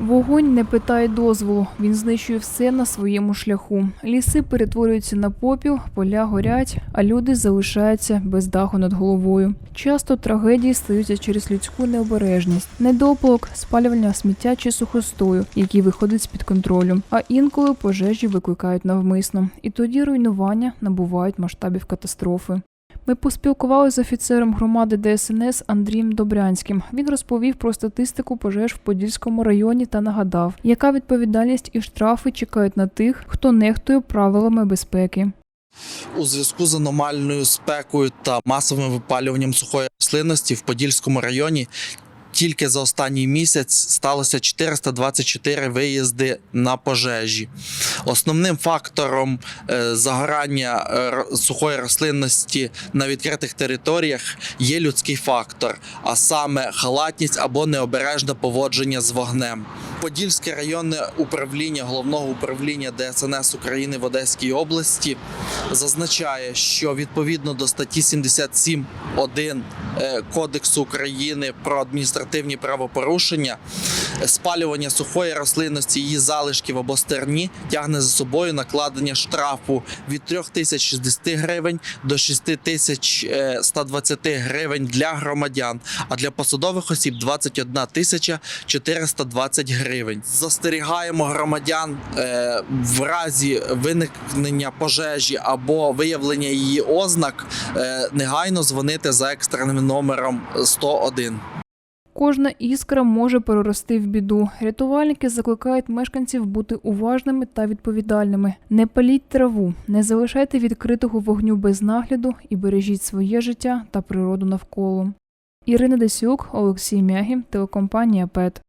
Вогонь не питає дозволу. Він знищує все на своєму шляху. Ліси перетворюються на попіл, поля горять, а люди залишаються без даху над головою. Часто трагедії стаються через людську необережність, недополок, спалювання сміття чи сухостою, який виходить з під контролю. А інколи пожежі викликають навмисно, і тоді руйнування набувають масштабів катастрофи. Ми поспілкувалися з офіцером громади ДСНС Андрієм Добрянським. Він розповів про статистику пожеж в Подільському районі та нагадав, яка відповідальність і штрафи чекають на тих, хто нехтує правилами безпеки. У зв'язку з аномальною спекою та масовим випалюванням сухої рослинності в Подільському районі тільки за останній місяць сталося 424 виїзди на пожежі. Основним фактором е, загорання е, сухої рослинності на відкритих територіях є людський фактор, а саме халатність або необережне поводження з вогнем. Подільське районне управління головного управління ДСНС України в Одеській області зазначає, що відповідно до статті 77.1 е, Кодексу України про адміністративні правопорушення, спалювання сухої рослинності, її залишків або стерні тягне за собою накладення штрафу від 3060 гривень до 6120 гривень для громадян, а для посадових осіб 21 тисяча 420 гривень. Застерігаємо громадян е, в разі виникнення пожежі або виявлення її ознак е, негайно дзвонити за екстреним номером 101. Кожна іскра може перерости в біду. Рятувальники закликають мешканців бути уважними та відповідальними. Не паліть траву, не залишайте відкритого вогню без нагляду і бережіть своє життя та природу навколо. Ірина Десюк, Олексій Мягін, телекомпанія ПЕТ.